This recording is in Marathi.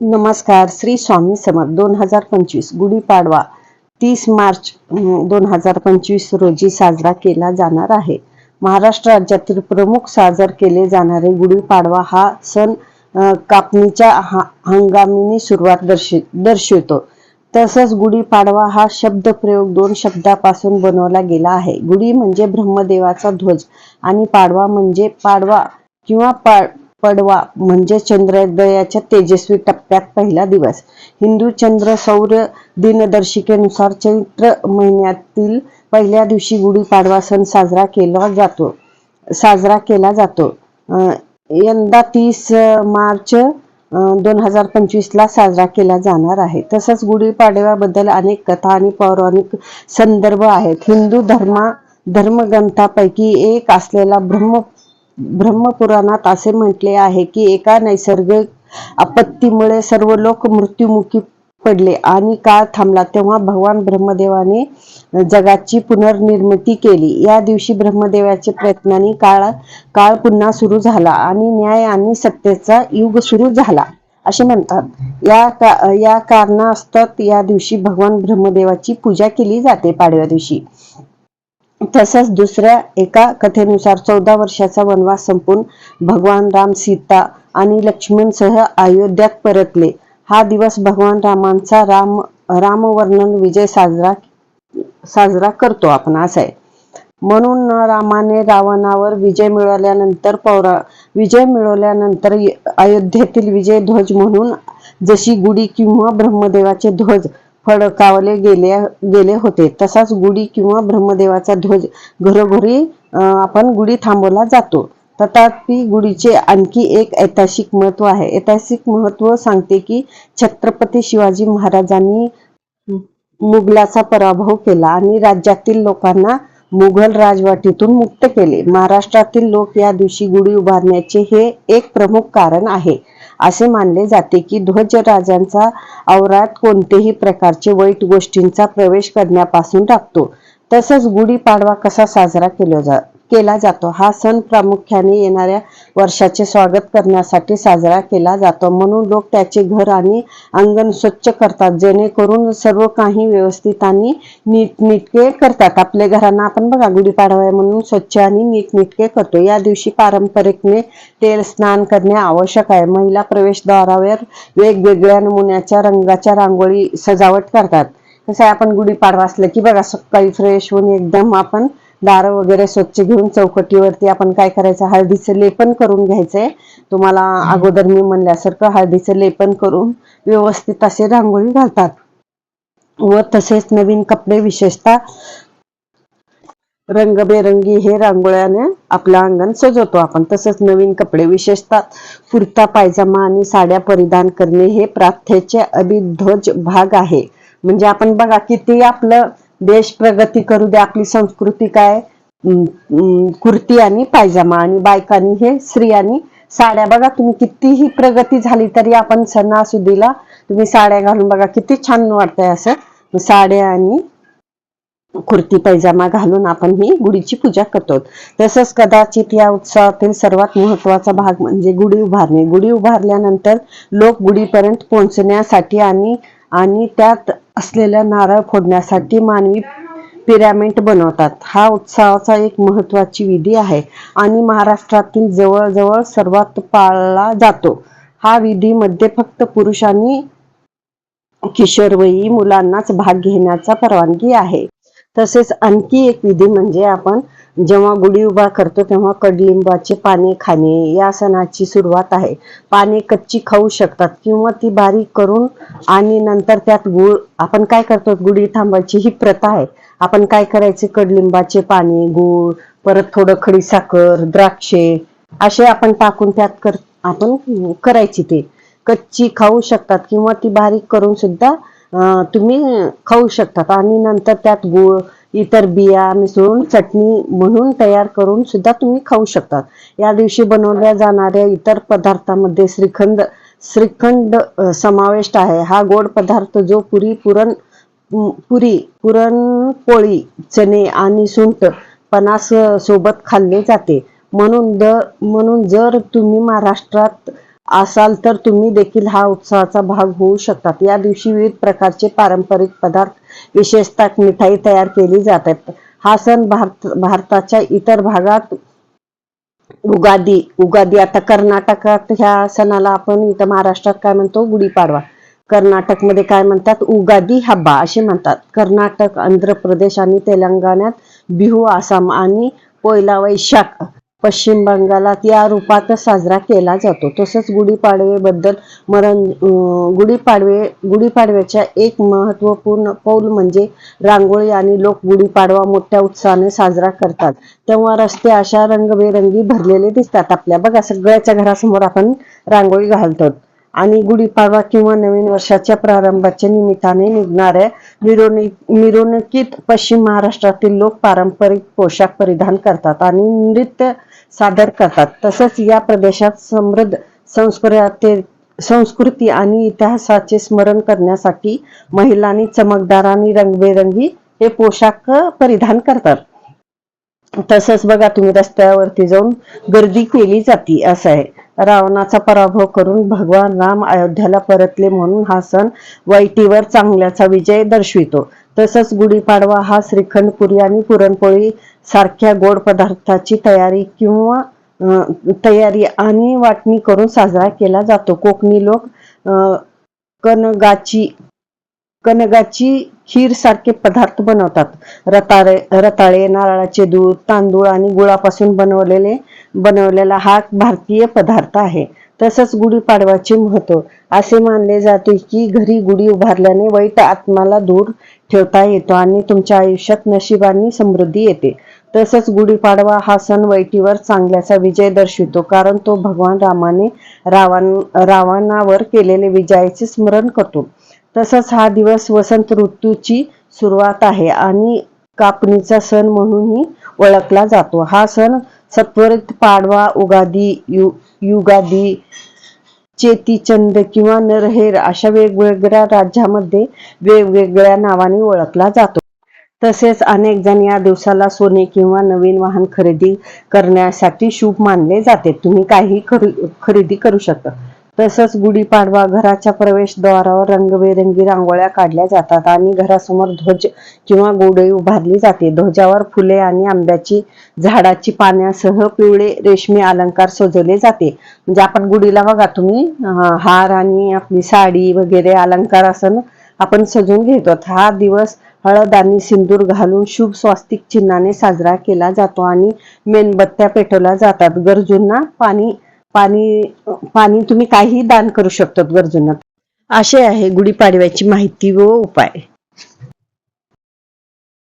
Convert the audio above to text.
नमस्कार श्री स्वामी समर्थ. दोन हजार पंचवीस गुढीपाडवा. तीस मार्च दोन हजार पंचवीस रोजी साजरा केला जाणार आहे. महाराष्ट्र राज्यातील प्रमुख साजर केले जाणारे गुढीपाडवा हा सण कापणीच्या हा- सुरुवात दर्शि दर्शवितो. तसंच गुढीपाडवा हा शब्दप्रयोग दोन शब्दापासून बनवला गेला आहे. गुढी म्हणजे ब्रह्मदेवाचा ध्वज आणि पाडवा म्हणजे पाडवा किंवा पा- पडवा म्हणजे चंद्रोदयाच्या तेजस्वी टप्प्यात पहिला दिवस. हिंदू चंद्र सौर्य दिनदर्शिकेनुसार चैत्र महिन्यातील पहिल्या दिवशी गुढीपाडवा सण साजरा केला जातो. साजरा केला जातो. यंदा तीस मार्च दोन हजार पंचवीसला साजरा केला जाणार आहे. तसंच गुढीपाडव्याबद्दल अनेक कथा आणि पौराणिक संदर्भ आहेत. हिंदू धर्मा धर्मग्रंथापैकी एक असलेला ब्रह्म ब्रह्मपुराणात असे म्हटले आहे की एका नैसर्गिक आपत्तीमुळे सर्व लोक मृत्युमुखी पडले आणि काळ थांबला तेव्हा भगवान ब्रह्मदेवाने जगाची पुनर्निर्मिती केली. या दिवशी ब्रह्मदेवाचे प्रयत्नाने काळ काळ पुन्हा सुरू झाला आणि न्याय आणि सत्तेचा युग सुरू झाला असे म्हणतात. या का या कारणास्तव या दिवशी भगवान ब्रह्मदेवाची पूजा केली जाते पाडव्या दिवशी. तसंच दुसऱ्या एका कथेनुसार चौदा वर्षाचा वनवास संपून भगवान राम सीता आणि लक्ष्मणसह अयोध्यात परतले. हा दिवस भगवान रामांचा राम रामवर्णन विजय साजरा साजरा करतो आपण असं आहे. म्हणून रामाने रावणावर विजय मिळवल्यानंतर पौरा विजय मिळवल्यानंतर अयोध्येतील विजय ध्वज म्हणून जशी गुढी किंवा ब्रह्मदेवाचे ध्वज फडकावले गेले गेले होते. तसाच गुढी किंवा ब्रह्मदेवाचा ध्वज घरोघरी आपण गुढी थांबवला जातो. तथापि गुढीचे आणखी एक ऐतिहासिक महत्त्व आहे. ऐतिहासिक महत्त्व सांगते की छत्रपती शिवाजी महाराजांनी मुघलाचा पराभव केला आणि राज्यातील लोकांना मुघल राजवटीतून मुक्त केले. महाराष्ट्रातील लोक या दिवशी गुढी उभारण्याचे हे एक प्रमुख कारण आहे. असे मानले जाते की ध्वजराजांचा आवरात कोणतेही प्रकारचे वाईट गोष्टींचा प्रवेश करण्यापासून टाकतो. तसंच गुढीपाडवा कसा साजरा केला जा केला जातो. हा सण प्रामुख्याने येणाऱ्या वर्षाचे स्वागत करण्यासाठी साजरा केला जातो. म्हणून लोक त्याचे घर आणि अंगण स्वच्छ करतात. जेणेकरून सर्व काही व्यवस्थित आणि नीटनिटके करतात. आपल्या घरांना आपण बघा गुढीपाडवा आहे म्हणून स्वच्छ आणि नीटनिटके करतो. या दिवशी पारंपरिकने तेल स्नान करणे आवश्यक आहे. महिला प्रवेशद्वारावर वेगवेगळ्या नमुन्याच्या रंगाच्या रांगोळी सजावट करतात. कसं आहे आपण गुढीपाडवा असलं की बघा सकाळी फ्रेश होऊन एकदम आपण दारं वगैरे स्वच्छ घेऊन चौकटीवरती आपण काय करायचं? हळदीचं लेपन करून घ्यायचंय. तुम्हाला अगोदर मी म्हणल्यासारखं हळदीचं लेपन करून व्यवस्थित असे रांगोळी घालतात. व तसेच नवीन कपडे विशेषतः रंगबेरंगी हे रांगोळ्याने आपलं अंगण सजवतो आपण. तसंच नवीन कपडे विशेषतः कुर्ता पायजामा आणि साड्या परिधान करणे हे प्रार्थ्याचे अभिध्वज भाग आहे. म्हणजे आपण बघा किती आपलं देश प्रगती करू दे आपली संस्कृती काय? कुर्ती आणि पायजामा आणि बायकांनी हे स्त्रियांनी साड्या. बघा तुम्ही कितीही प्रगती झाली तरी आपण सणासुदीला तुम्ही साड्या घालून बघा किती छान वाटतंय असं. साड्या आणि कुर्ती पैजामा घालून आपण ही गुढीची पूजा करतो. तसंच कदाचित या उत्सवातील सर्वात महत्त्वाचा भाग म्हणजे गुढी उभारणे. गुढी उभारल्यानंतर लोक गुढीपर्यंत पोहोचण्यासाठी आणि आणि त्यात असलेल्या नारळ फोडण्यासाठी मानवी पिरॅमिड बनवतात. हा उत्सवाचा एक महत्वाची विधी आहे आणि महाराष्ट्रातील जवळजवळ सर्वात पाळला जातो. हा विधीमध्ये फक्त पुरुषांनी किशोरवयी मुलांनाच भाग घेण्याचा परवानगी आहे. तसेच आणखी एक विधी म्हणजे आपण जेव्हा गुढी उभा करतो तेव्हा कडलिंबाचे पाने खाणे या सणाची सुरुवात आहे. पाने कच्ची खाऊ शकतात किंवा ती बारीक करून आणि नंतर त्यात गुळ आपण काय करतो? गुढी थांबायची ही प्रथा आहे. आपण काय करायचे? कडलिंबाचे पाने गुळ परत थोडं खडीसाखर द्राक्षे असे आपण टाकून त्यात कर आपण करायची ते. कच्ची खाऊ शकतात किंवा ती बारीक करून सुद्धा तुम्ही खाऊ शकतात आणि नंतर त्यात गुळ इतर बिया मिसळून चटणी म्हणून तयार करून सुद्धा तुम्ही खाऊ शकतात या दिवशी बनवल्या जाणाऱ्या इतर पदार्थामध्ये श्रीखंड श्रीखंड समाविष्ट आहे. हा गोड पदार्थ जो पुरी पुरण पुरी पुरणपोळी चणे आणि सुंट पनास सोबत खाल्ले जाते. म्हणून द म्हणून जर तुम्ही महाराष्ट्रात असाल तर तुम्ही देखील हा उत्सवाचा भाग होऊ शकतात. या दिवशी विविध प्रकारचे पारंपरिक पदार्थ विशेषतः मिठाई तयार केली जातात. हा सण भारत भारताच्या इतर भागात उगादी उगादी. आता कर्नाटकात ह्या सणाला आपण इथं महाराष्ट्रात काय म्हणतो? गुढीपाडवा. कर्नाटकमध्ये काय म्हणतात? उगादी हब्बा असे म्हणतात. कर्नाटक आंध्र प्रदेश आणि तेलंगणात बिहू आसाम आणि पोयला वैशाख पश्चिम बंगालात या रूपात साजरा केला जातो. तसंच गुढीपाडवेबद्दल मरण गुढीपाडवे गुढीपाडव्याच्या एक महत्त्वपूर्ण पौल म्हणजे रांगोळी आणि लोक गुढीपाडवा मोठ्या उत्साहाने साजरा करतात. तेव्हा रस्ते अशा रंगबेरंगी भरलेले दिसतात. आपल्या बघा सगळ्याच्या घरासमोर आपण रांगोळी घालतो. आणि गुढीपाडवा किंवा नवीन वर्षाच्या प्रारंभाच्या निमित्ताने निघणाऱ्या मिरवणुकी मिरवणुकीत पश्चिम महाराष्ट्रातील लोक पारंपरिक पोशाख परिधान करतात आणि नृत्य सादर करतात. तसंच या प्रदेशात समृद्ध संस्कृती संस्कृती आणि इतिहासाचे स्मरण करण्यासाठी महिलांनी चमकदार आणि रंगबेरंगी हे पोशाख परिधान करतात. तसंच बघा तुम्ही रस्त्यावरती जाऊन गर्दी केली जाती असं आहे. रावणाचा पराभव करून भगवान राम अयोध्याला परतले म्हणून हा सण वाईटीवर चांगल्याचा विजय दर्शवितो. तसंच गुढीपाडवा हा श्रीखंड पुरी आणि पुरणपोळी सारख्या गोड पदार्थाची तयारी किंवा तयारी आणि वाटणी करून साजरा केला जातो. कोकणी लोक कणगाची कणगाची खीर सारखे पदार्थ बनवतात. रताळे रताळे नारळाचे दूध तांदूळ आणि गुळापासून बनवलेले बनवलेला हा भारतीय पदार्थ आहे. तसंच गुढीपाडवाचे महत्त्व. असे मानले जाते की घरी गुढी उभारल्याने वाईट आत्माला दूर ठेवता येतो आणि तुमच्या आयुष्यात नशीब समृद्धी येते. तसंच गुढीपाडवा हा सण वैटीवर चांगल्याचा विजय दर्शवितो कारण तो भगवान रामाने रावण रावणावर केलेले विजयाचे स्मरण करतो. तसंच हा दिवस वसंत ऋतूची सुरुवात आहे आणि कापणीचा सण म्हणूनही ओळखला जातो. हा सण सत्वरित पाडवा उगादी यु युगादी चेतीचंद किंवा नरहेर अशा वेगवेगळ्या राज्यामध्ये वेगवेगळ्या नावाने ओळखला जातो. तसेच अनेक जण या दिवसाला सोने किंवा नवीन वाहन खरेदी करण्यासाठी शुभ मानले जाते. तुम्ही काही खरेदी करू शकता. तसंच गुढीपाडवा घराच्या प्रवेशद्वारावर रंगबेरंगी रांगोळ्या काढल्या जातात आणि घरासमोर ध्वज किंवा गोडई उभारली जाते. ध्वजावर फुले आणि आंब्याची झाडाची पाण्यासह पिवळे रेशमी अलंकार सजवले जाते. म्हणजे आपण गुढीला बघा तुम्ही हार आणि आपली साडी वगैरे अलंकार असं आपण सजवून घेतो. हा दिवस हळद आणि सिंदूर घालून शुभ स्वास्तिक चिन्हाने साजरा केला जातो आणि मेणबत्त्या पेटवल्या जातात. गरजूंना पाणी पाणी पाणी तुम्ही काही दान करू शकतात गरजूंना. असे आहे गुढीपाडव्याची माहिती व उपाय.